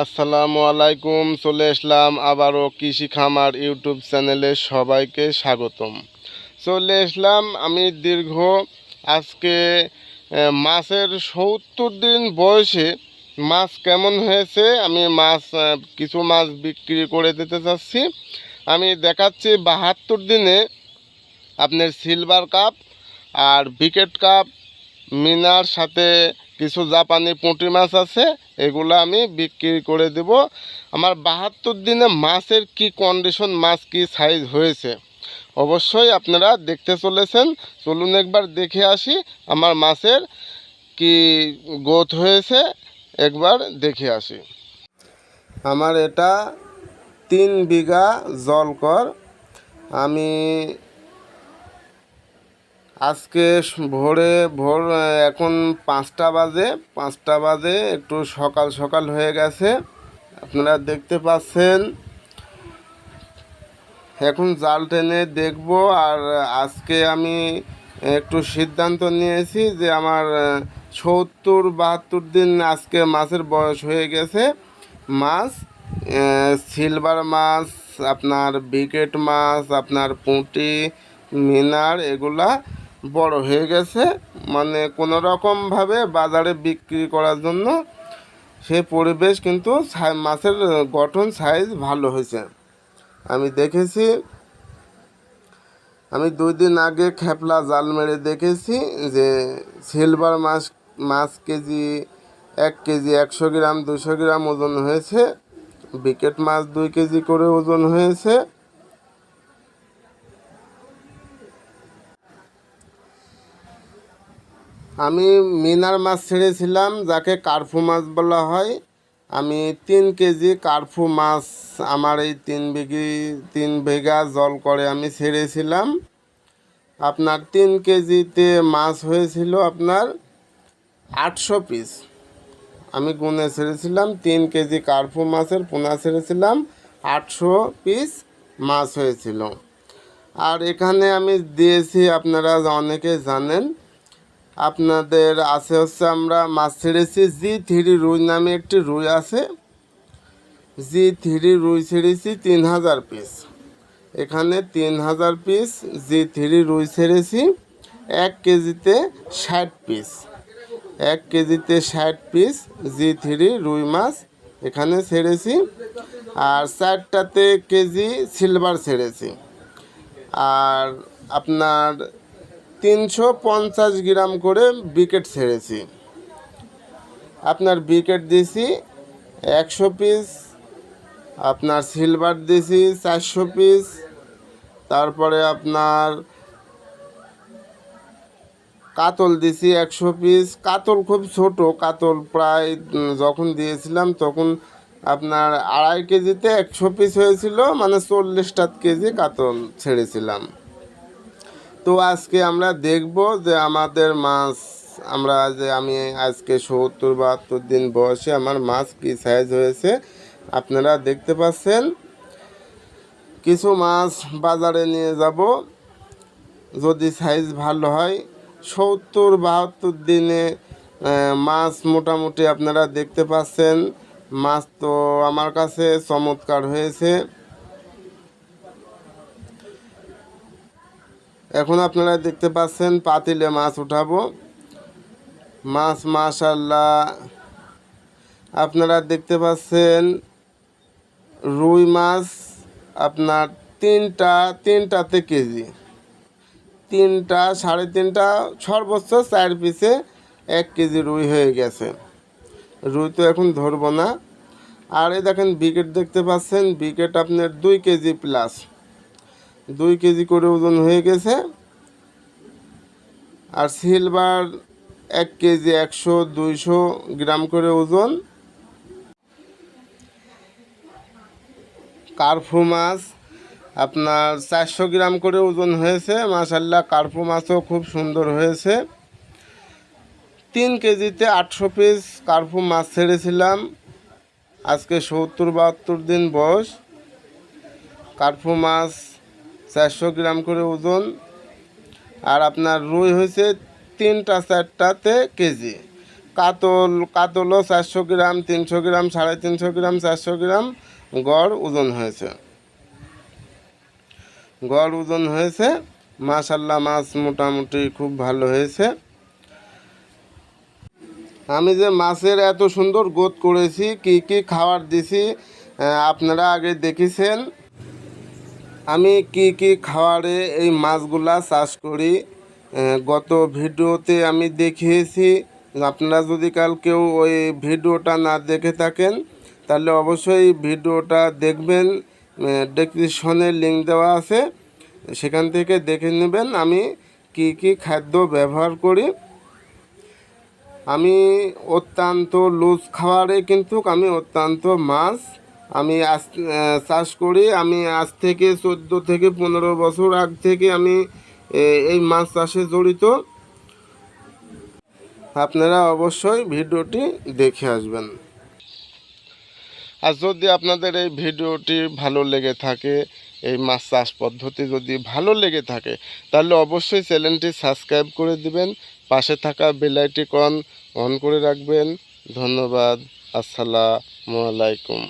আসসালামু আলাইকুম, চলে আসলাম আবারও কৃষি খামার ইউটিউব চ্যানেলে সবাইকে স্বাগতম। চলে আসলাম আমি দীর্ঘ আজকে মাছের সত্তর দিন বয়সে মাছ কেমন হয়েছে, আমি মাছ কিছু মাছ বিক্রি করে দিতে চাচ্ছি। আমি দেখাচ্ছি বাহাত্তর দিনে আপনার সিলভার কাপ আর বিকেট কাপ মিনার সাথে কিছু জাপানি পুঁটি মাছ আছে, এগুলো আমি বিক্রি করে দেব। আমার বাহাত্তর দিনে মাছের কি কন্ডিশন মাছ কি সাইজ হয়েছে? অবশ্যই আপনারা দেখতে চলেছেন। চলুন একবার দেখে আসি আমার মাছের কি গ্রোথ হয়েছে। একবার দেখে আসি। আমার এটা তিন বিঘা জলকর। আমি আজকে ভোরে, ভোর এখন পাঁচটা বাজে পাঁচটা বাজে, একটু সকাল সকাল হয়ে গেছে। আপনারা দেখতে পাচ্ছেন, এখন জাল টেনে দেখব, আর আজকে আমি একটু সিদ্ধান্ত নিয়েছি যে আমার সত্তর বাহাত্তর দিন আজকে মাছের বয়স হয়ে গেছে। মাছ সিলভার মাছ, আপনার বিকেট মাছ, আপনার পুঁটি, মিনার, এগুলা বড় হয়ে গেছে। মানে কোনো রকমভাবে বাজারে বিক্রি করার জন্য সে পরিবেশ কিন্তু মাছের গঠন সাইজ ভালো হয়েছে। আমি দেখেছি, আমি দুই দিন আগে খেপলা জাল মেরে দেখেছি যে সিলভার মাছ মাছ কেজি এক কেজি একশো গ্রাম, দুশো গ্রাম ওজন হয়েছে। বিকেট মাছ দুই কেজি করে ওজন হয়েছে। আমি মিনার মাছ ছেড়েছিলাম, যাকে কার্ফু মাছ বলা হয়। আমি তিন কেজি কার্ফু মাছ আমার এই তিন বিঘি, তিন বিঘা জল করে আমি ছেড়েছিলাম। আপনার তিন কেজিতে মাছ হয়েছিল আপনার আটশো পিস। আমি গুনে ছেড়েছিলাম, তিন কেজি কার্ফু মাছের পোনা ছেড়েছিলাম, আটশো পিস মাছ হয়েছিল। আর এখানে আমি দিয়েছি, আপনারা অনেকে জানেন আপনাদের আছে হচ্ছে আমরা মাছ ছেড়েছি, জি থ্রি রুই নামে একটি রুই আছে। জি থ্রি রুই ছেড়েছি তিন হাজার পিস এখানে তিন হাজার পিস জি থ্রি রুই ছেড়েছি, এক কেজিতে ষাট পিস এক কেজিতে ষাট পিস জি থ্রি রুই মাছ এখানে ছেড়েছি। আর চারটাতে কেজি সিলভার ছেড়েছি। আর আপনার তিনশো পঞ্চাশ গ্রাম করে বিকেট ছেড়েছি। আপনার বিকেট দিয়েছি একশো পিস, আপনার সিলভার দিছি চারশো পিস, তারপরে আপনার কাতল দিছি একশো পিস। কাতল খুব ছোট, কাতল প্রায় যখন দিয়েছিলাম তখন আপনার আড়াই কেজিতে একশো পিস হয়েছিল মানে চল্লিশটা কেজি কাতল ছেড়েছিলাম। তো আজকে আমরা দেখব যে আমাদের মাছ, আমরা যে আমি আজকে সত্তর বাহাত্তর দিন বয়সে আমার মাছ কি সাইজ হয়েছে, আপনারা দেখতে পাচ্ছেন। কিছু মাছ বাজারে নিয়ে যাব। যদি সাইজ ভালো হয়, সত্তর বাহাত্তর দিনে মাছ মোটামুটি আপনারা দেখতে পাচ্ছেন। মাছ তো আমার কাছে চমৎকার হয়েছে। এখন আপনারা দেখতে পাচ্ছেন পাতিলে মাছ উঠাবো। মাছ মাশাল্লাহ। আপনারা দেখতে পাচ্ছেন রুই মাছ আপনার তিনটা তিনটাতে কেজি। তিনটা, সাড়ে তিনটা, সর্বোচ্চ চার পিসে এক কেজি রুই হয়ে গেছে। রুই তো এখন ধরবো না। আর এই দেখেন বিকেট দেখতে পাচ্ছেন, বিকেট আপনার দুই কেজি প্লাস। দুই কেজি করে ওজন হয়ে গেছে। আর সিলভার এক কেজি একশো, দুইশো গ্রাম করে ওজন। কার্ফু মাছ আপনার চারশো গ্রাম করে ওজন হয়েছে। মাসাল্লাহ কার্ফু মাছও খুব সুন্দর হয়েছে। তিন কেজিতে আটশো পিস কার্ফু মাছ ছেড়েছিলাম। আজকে সত্তর বাহাত্তর দিন বয়স। কার্ফু মাছ চারশো গ্রাম করে ওজন। আর আপনার রুই হয়েছে তিনটা, চারটাতে কেজি। কাতল, কাতলও চারশো গ্রাম, তিনশো গ্রাম, সাড়ে তিনশো গ্রাম, চারশো গ্রাম গড় ওজন হয়েছে। গড় ওজন হয়েছে, মাশাল্লাহ মাছ মোটামুটি খুব ভালো হয়েছে। আমি যে মাছের এত সুন্দর গোদ করেছি, কি কি খাবার দিছি আপনারা আগে দেখেছেন। আমি কি কি খাবারে এই মাছগুলা চাষ করি? গত ভিডিওতে আমি দেখিয়েছি। আপনারা যদি কাল কেউ ওই ভিডিওটা না দেখে থাকেন, তাহলে অবশ্যই ভিডিওটা দেখবেন। ডেসক্রিপশনে লিঙ্ক দেওয়া আছে। সেখান থেকে দেখে নেবেন আমি কি কি খাদ্য ব্যবহার করি। আমি অত্যন্ত লুজ খাবারে কিন্তু আমি অত্যন্ত মাছ আমি আজ চাষ করি, আমি আজ থেকে চোদ্দ থেকে পনেরো বছর আগ থেকে আমি এই মাছ চাষে জড়িত। আপনারা অবশ্যই ভিডিওটি দেখে আসবেন। আর যদি আপনাদের এই ভিডিওটি ভালো লেগে থাকে, এই মাছ চাষ পদ্ধতি যদি ভালো লেগে থাকে, তাহলে অবশ্যই চ্যানেলটি সাবস্ক্রাইব করে দিবেন, পাশে থাকা বেলাইটি কন অন করে রাখবেন। ধন্যবাদ। আসসালামু আলাইকুম।